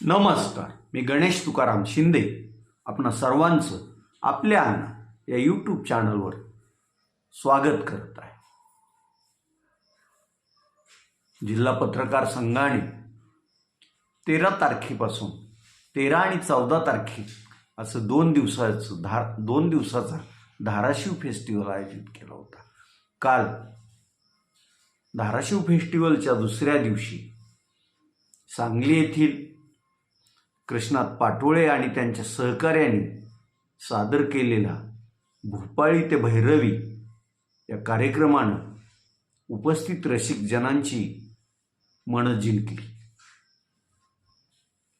नमस्कार मी गणेश तुकाराम शिंदे. आपण सर्वांचं आपल्या अण्णा या यूट्यूब चॅनलवर स्वागत करत आहे. जिल्हा पत्रकार संघाने तेरा तारखेपासून तेरा आणि चौदा तारखे असं दोन दिवसाचं धार दोन दिवसाचा धाराशिव फेस्टिवल आयोजित केला होता. काल धाराशिव फेस्टिवलच्या दुसऱ्या दिवशी सांगली येथील कृष्णात पाटोळे आणि त्यांच्या सहकार्याने सादर केलेला भोपाळी ते भैरवी या कार्यक्रमानं उपस्थित रसिक जनांची मनं जिंकली.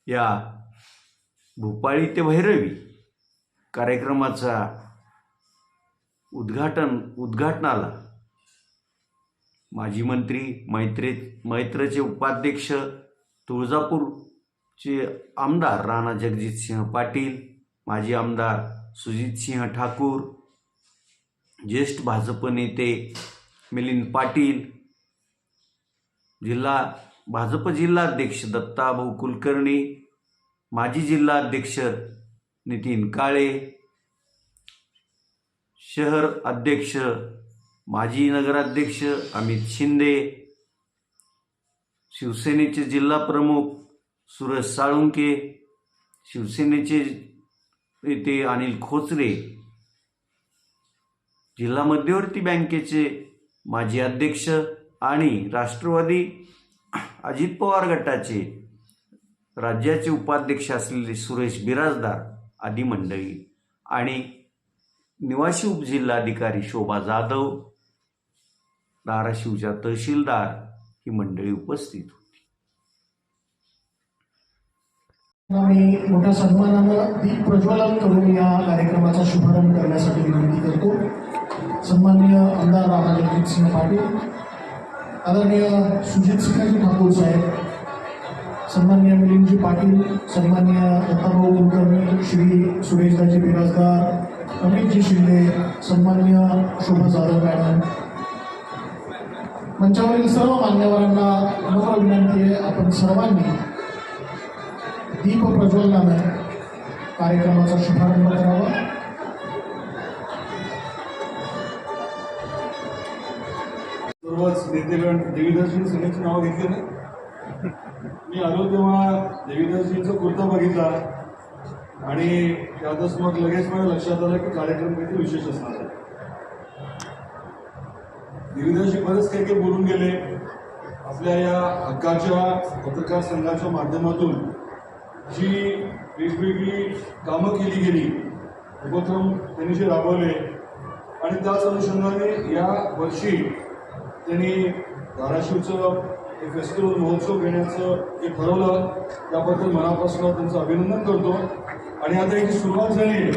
या भोपाळी ते भैरवी कार्यक्रमाचा उद्घाटन उद्घाटनाला माजी मंत्री मैत्रे मैत्रचे उपाध्यक्ष तुळजापूर चे आमदार राणा जगजितसिंह पाटील माजी आमदार सुजितसिंह ठाकूर ज्येष्ठ भाजप नेते मिलिंद पाटील जिल्हा भाजप जिल्हाध्यक्ष दत्ताभाऊ कुलकर्णी माजी जिल्हाध्यक्ष नितीन काळे शहर अध्यक्ष माजी नगराध्यक्ष अमित शिंदे शिवसेनेचे जिल्हा प्रमुख सुरज साळुंके शिवसेनेचे नेते अनिल खोचरे जिल्हा मध्यवर्ती बँकेचे माजी अध्यक्ष आणि राष्ट्रवादी अजित पवार गटाचे राज्याचे उपाध्यक्ष असलेले सुरेश बिराजदार आदी मंडळी आणि निवासी उपजिल्हाधिकारी शोभा जाधव धाराशिवच्या तहसीलदार ही मंडळी उपस्थित होती. मी मोठ्या सन्मानानं दीप प्रज्वलन करून या कार्यक्रमाचा शुभारंभ करण्यासाठी विनंती करतो. सन्माननीय आमदार राणा जगजितसिंह पाटील आदरणीय सुजित सिंहजी ठाकूर साहेब सन्माननीय मिलिंदजी पाटील सन्माननीय दत्ताभाऊ कुलकर्णी श्री सुरेशदाजी बिराजदार अमितजी शिंदे सन्माननीय शोभा जाधव मॅडम. मंचावरील सर्व मान्यवरांना नम्र विनंती आहे. आपण सर्वांनी दीप प्रज्वलनानं कार्यक्रमाचा शुभारंभ करावा. सर्वच नेतेगण देवीदासजी सगळ्यांची नावं घेतली ना? मी आलो तेव्हा देवीदासजींचा कुर्ता बघितला आणि त्यातच मग लगेच मला लक्षात आलं की कार्यक्रम काहीतरी विशेष असणार आहे. देवीदर्शी बरेच काही काही बोलून गेले. आपल्या या हक्काच्या पत्रकार संघाच्या माध्यमातून जी वेगवेगळी कामं केली गेली उपक्रम त्यांनी जे राबवले आणि त्याच अनुषंगाने या वर्षी त्यांनी धाराशिवचं हे फेस्टिवल महोत्सव घेण्याचं जे ठरवलं त्याबद्दल मनापासून त्यांचं अभिनंदन करतो. आणि आता याची सुरुवात झाली आहे.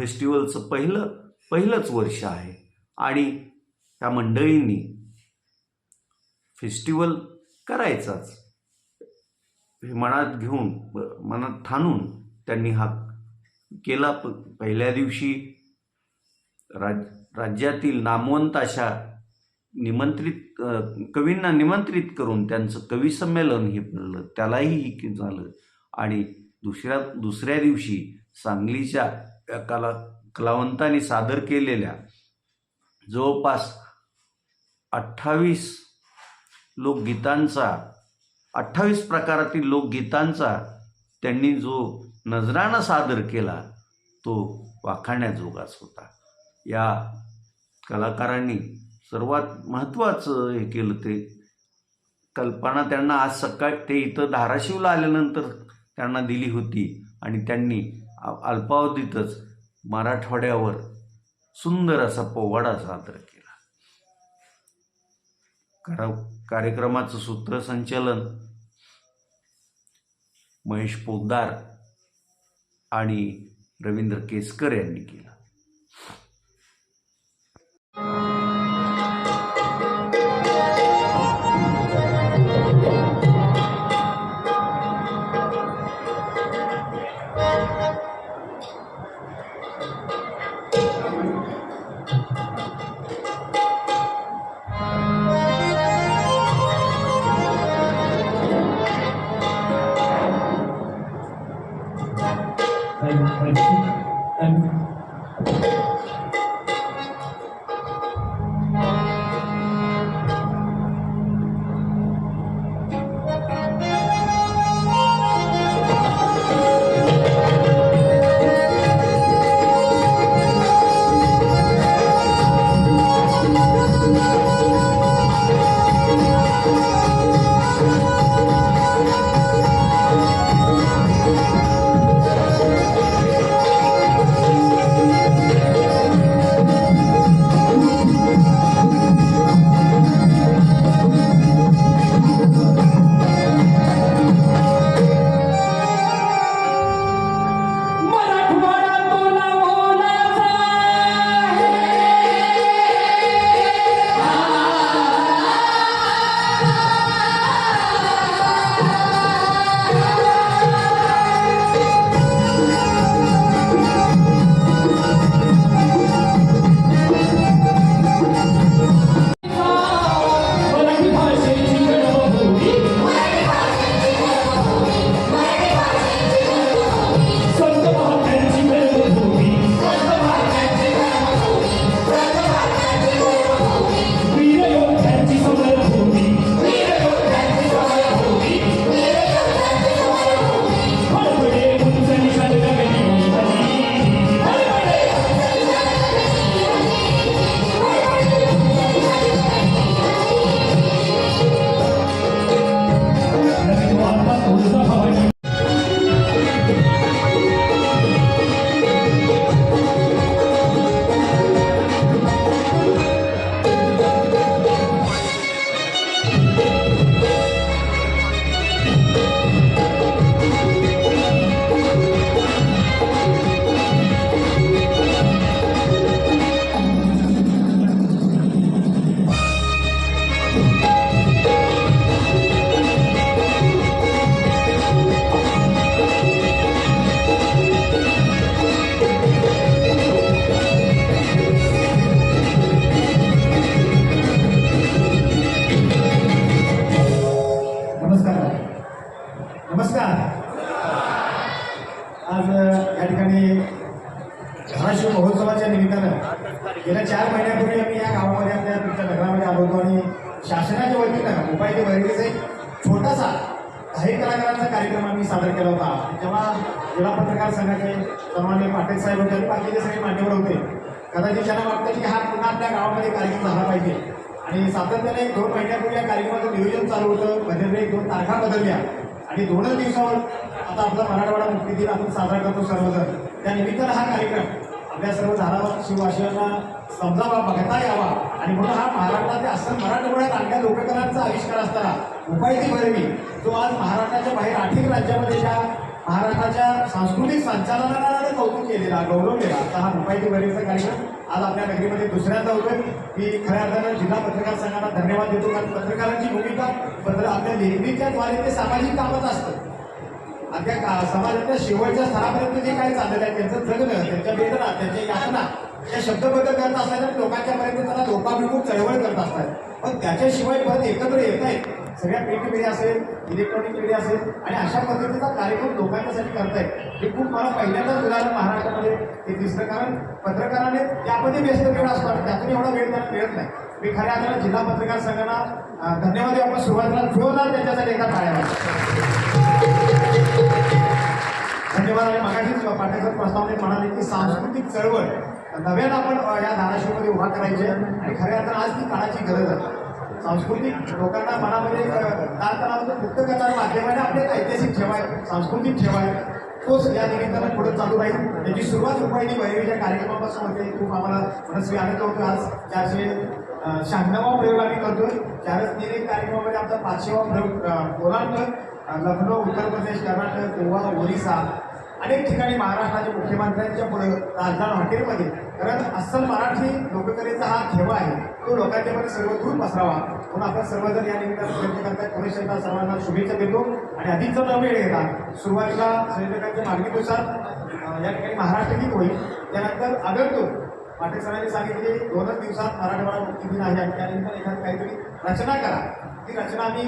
फेस्टिवलचं पहिलं पहिलंच वर्ष आहे. आणि त्या मंडळींनी फेस्टिवल करायचाच. हे मनात घेऊन मनात ठाणून त्यांनी हा केला. प पहिल्या दिवशी राज राज्यातील नामवंत अशा निमंत्रित कवींना निमंत्रित करून त्यांचं कविसंमेलन हे भरलं त्यालाही हे झालं. आणि दुसऱ्या दुसऱ्या दिवशी सांगलीच्या या कला कलावंतांनी सादर केलेल्या जवळपास अठ्ठावीस लोकगीतांचा अठ्ठावीस प्रकारातील लोकगीतांचा त्यांनी जो नजराणा सादर केला तो वाखाण्याजोगाच होता. या कलाकारांनी सर्वात महत्त्वाचं हे केलं ते कल्पना त्यांना आज सकाळ ते इथं धाराशिवला आल्यानंतर त्यांना दिली होती आणि त्यांनी अल्पावधीतच मराठवाड्यावर सुंदर असा पोवाडा सादर केला. करा कार्यक्रमाचं सूत्रसंचालन महेश पोद्दार आणि रवींद्र केसकर यांनी केलं. मराठवाडा राबवतो होतो आणि शासनाच्या वतीनं उपाय ते एक छोटासा काही कलाकारांचा कार्यक्रम आम्ही सादर केला होता. तेव्हा जिल्हा पत्रकार संघाचे सन्मान्य पाटील साहेब होते आणि बाकीचे सगळे मान्यवर होते कदाचित त्यांना वाटतं की हा पुन्हा आपल्या गावामध्ये कार्यक्रम झाला पाहिजे. आणि सातत्याने एक दोन महिन्यापूर्वी या कार्यक्रमाचं नियोजन चालू होतं. बदलले एक दोन तारखा बदलल्या. आणि दोनच दिवसावर आता आपला मराठवाडा मुक्ती दिन आपण साजरा करतो सर्वजण. त्या निमित्तानं हा कार्यक्रम आपल्या सर्व धाराशिववासियांना समजावा बघता यावा. आणि म्हणून हा महाराष्ट्राचे असं मराठवाड्यात आणल्या लोककलांचा आविष्कार असताना उपायती भरवी जो आज महाराष्ट्राच्या बाहेर आर्थिक राज्यामध्ये ज्या महाराष्ट्राच्या सांस्कृतिक संचालनालयाने कौतुक केलेला गौरवलेला आता हा उपायती भरवीचा कार्यक्रम आज आपल्या नगरीमध्ये दुसऱ्यांदा होतोय. मी खऱ्या अर्थानं जिल्हा पत्रकार संघाला धन्यवाद देतो. कारण पत्रकारांची भूमिका पत्र आपल्या नेहमीच्या द्वारे ते सामाजिक कामच असतं. आपल्या का- समाजाच्या शेवटच्या स्तरापर्यंत जे काही चाललेलं आहे त्यांचं जगणं त्यांच्या वेदना त्यांच्या यातना त्या शब्दबद्ध करत असताना लोकांच्या पर्यंत त्यांना लोकाभिमुख चळवळ करत असतात. पण त्याच्याशिवाय परत एकत्र येत आहेत सगळ्या प्रिंट मीडिया असेल इलेक्ट्रॉनिक मीडिया असेल आणि अशा पद्धतीचा कार्यक्रम लोकांच्यासाठी करतायत हे खूप मला पहिल्यांदाच उदाहरण महाराष्ट्रामध्ये हे दिसलं कारण पत्रकाराने त्यामध्ये व्यस्त वेळ असतो आणि त्यातून एवढा वेळ त्यांना मिळत नाही. मी खऱ्या अर्थानं जिल्हा पत्रकार संघाला धन्यवाद आपण सुरुवातीला ठेवणार त्यांच्यासाठी एका टाळ्या धन्यवाद. आणि मगाशीच पाठकात प्रस्तावने म्हणाले की सांस्कृतिक चळवळ नव्यानं आपण या धाराशिवमध्ये उभा करायची आणि खऱ्या अर्थानं आज ती काळाची गरज आहे. सांस्कृतिक लोकांना मनामध्ये अ, पुस्तकाच्या माध्यमाने करणारं आपले ऐतिहासिक ठेवा आहे. सांस्कृतिक ठेवा आहे. तोच या निमित्तानं पुढे चालू राहील. त्याची सुरुवात रुपाईनी भैरवीच्या कार्यक्रमापासून होते. खूप आम्हाला मनस्वी आनंद होतो आज. चारशे शहाण्णवा प्रयोग आम्ही करतोय. चारच निर्णय कार्यक्रमामध्ये आमचा पाचशेवा प्रयोग अ, ओलांडतोय लखनौ उत्तर प्रदेश कर्नाटक गोवा ओरिसा अनेक ठिकाणी महाराष्ट्राच्या मुख्यमंत्र्यांच्या पुढे राजधान हॉटेलमध्ये. कारण अस्सल मराठी लोककलेचा हा ठेवा आहे तो लोकांच्यामध्ये सर्वदूर पसरावा. म्हणून आपण सर्वजण या निमित्तानं प्रयत्न करताय. सर्वांना शुभेच्छा देतो आणि अधिकचा न वेळ येतात सुरुवातीला संयोजकांच्या मागणीनुसार या ठिकाणी महाराष्ट्र गीत होईल. त्यानंतर आगरतो पाटील सरांनी सांगितले की दोनच दिवसात मराठवाडा मुक्तीदिन आहे. आणि त्यानंतर एखादी काहीतरी रचना करा. ती रचना आम्ही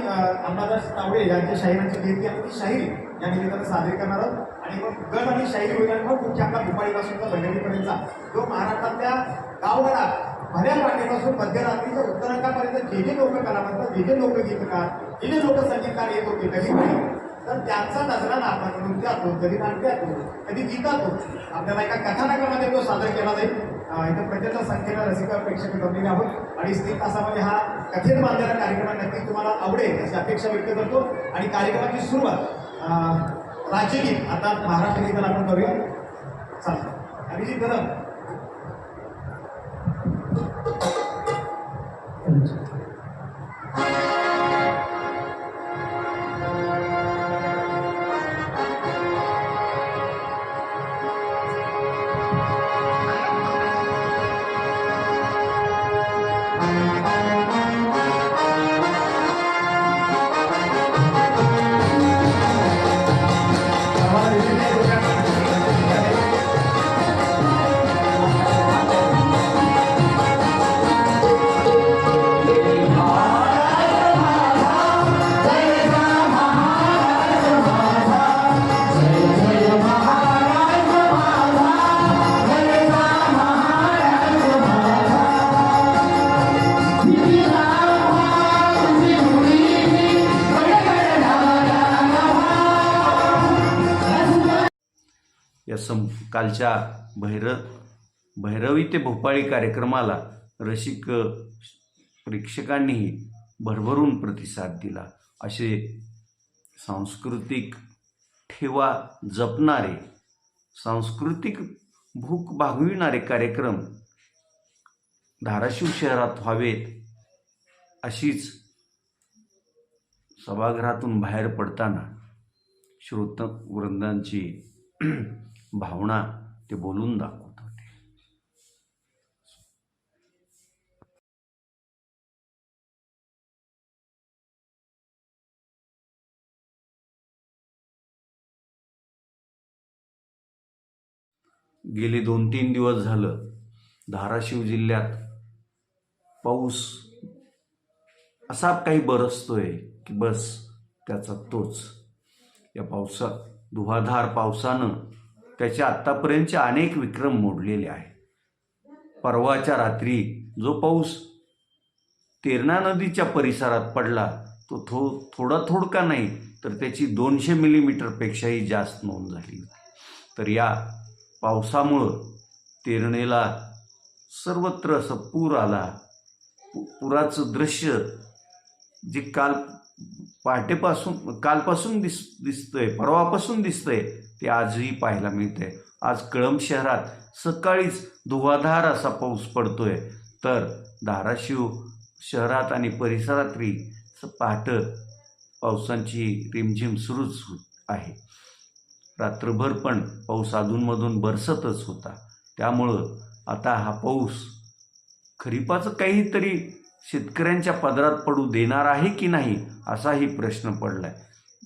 अंबादास तावडे यांच्या शाहिरांची घेतली आणि ती शाहीर या निमित्तानं साजरी करणार आहोत. आणि मग गण आणि शाहीर होईल आणि मग मुख्य आपला भूपाळीपासूनचा भैरवीपर्यंतचा जो. महाराष्ट्रातल्या गावगडात भल्या वाटेपासून मध्यरात्रीच्या उत्तरांकापर्यंत जे जे लोक कलावंत जे जे लोक गीतकार जे जे लोक संगीतकार येत होते कधी काही तर त्यांचा नजराना आपण नृत्यातून कधी नाट्यातून कधी गीतातून आपल्याला एका कथानकामध्ये तो सादर केला जाईल. इथं प्रचंड संख्येनं रसिका प्रेक्षक जमलेले आहोत. आणि तीन तासामध्ये हा कथेत बांधलेला कार्यक्रम नक्की तुम्हाला आवडेल अशी अपेक्षा व्यक्त करतो. आणि कार्यक्रमाची सुरुवात राज्यगीत आता महाराष्ट्र गीताला आपण करूया. चालतं. अभिजित कदम कालच्या भैर भैरवी ते भोपाळी कार्यक्रमाला रसिक प्रेक्षकांनीही भरभरून प्रतिसाद दिला. असे सांस्कृतिक ठेवा जपणारे सांस्कृतिक भूक भागविणारे कार्यक्रम धाराशिव शहरात व्हावेत अशीच सभागृहातून बाहेर पडताना श्रोतवृंदांची भावना ते बोलून दाखवत होते. गेले दोन तीन दिवस झालं धाराशिव जिल्ह्यात पाऊस असा काही बरसतोय की बस त्याचा तोच. या पावसा धुवाधार पावसानं त्याचे आत्तापर्यंतचे अनेक विक्रम मोडलेले आहेत. परवाच्या रात्री जो पाऊस तेरणा नदीच्या परिसरात पडला तो थो थोडा थोडका नाही तर त्याची दोनशे मिलीमीटरपेक्षाही जास्त नोंद झाली तर या पावसामुळं तेरणेला सर्वत्र असं पूर आला. पु- पुराचं दृश्य जे काल पहाटेपासून कालपासून दिस दिसतंय परवापासून दिसतंय ते आजही पाहायला मिळतंय. आज कळंब शहरात सकाळीच धुवाधार असा पाऊस पडतोय. तर धाराशिव शहरात आणि परिसरातही पहाटं पावसांची रिमझिम सुरूच आहे. रात्रभर पण पाऊस अधूनमधून बरसतच होता. त्यामुळं आता हा पाऊस खरीपाचं काहीतरी शेतकऱ्यांच्या पदरात पडू देणार आहे की नाही असाही प्रश्न पडला आहे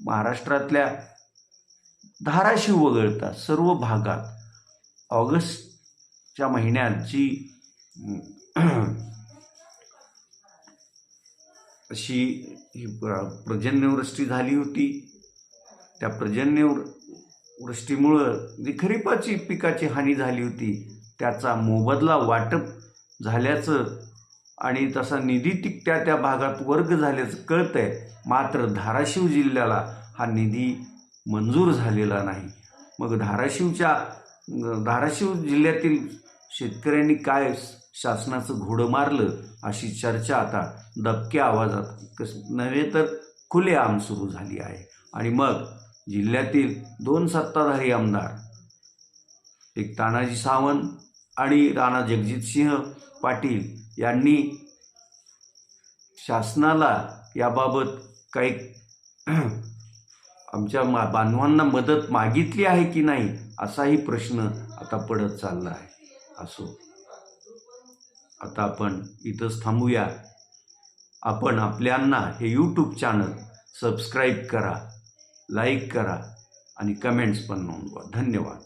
महाराष्ट्रातल्या धाराशिव वगळता सर्व भागात ऑगस्टच्या महिन्यात जी अशी ही प्रजन्यवृष्टी पर्जन्यवृष्टी झाली होती. त्या प्रजन्यवृष्टीमुळं जी खरीपाची पिकाची हानी झाली होती त्याचा मोबदला वाटप झाल्याचं आणि तसा निधी ती त्या त्या भागात वर्ग झाल्याचं कळतंय. मात्र धाराशिव जिल्ह्याला हा निधी मंजूर झालेला नाही. मग धाराशिवच्या धाराशिव जिल्ह्यातील शेतकऱ्यांनी काय शासनाचं घोडं मारलं अशी चर्चा आता दबक्या आवाजात कस नव्हे तर खुलेआम सुरू झाली आहे. आणि मग जिल्ह्यातील दोन सत्ताधारी आमदार एक तानाजी सावंत आणि राणा जगजितसिंह पाटील यांनी शासनाला याबाबत काही आमच्या मा बांधवांना मदत मागितली आहे की नाही असाही प्रश्न आता पडत चालला आहे. असो. आता आपण इथंच थांबूया. आपण आपल्यांना हे यूट्यूब चॅनल सबस्क्राईब करा लाईक करा आणि कमेंट्स पण नोंदवा. धन्यवाद.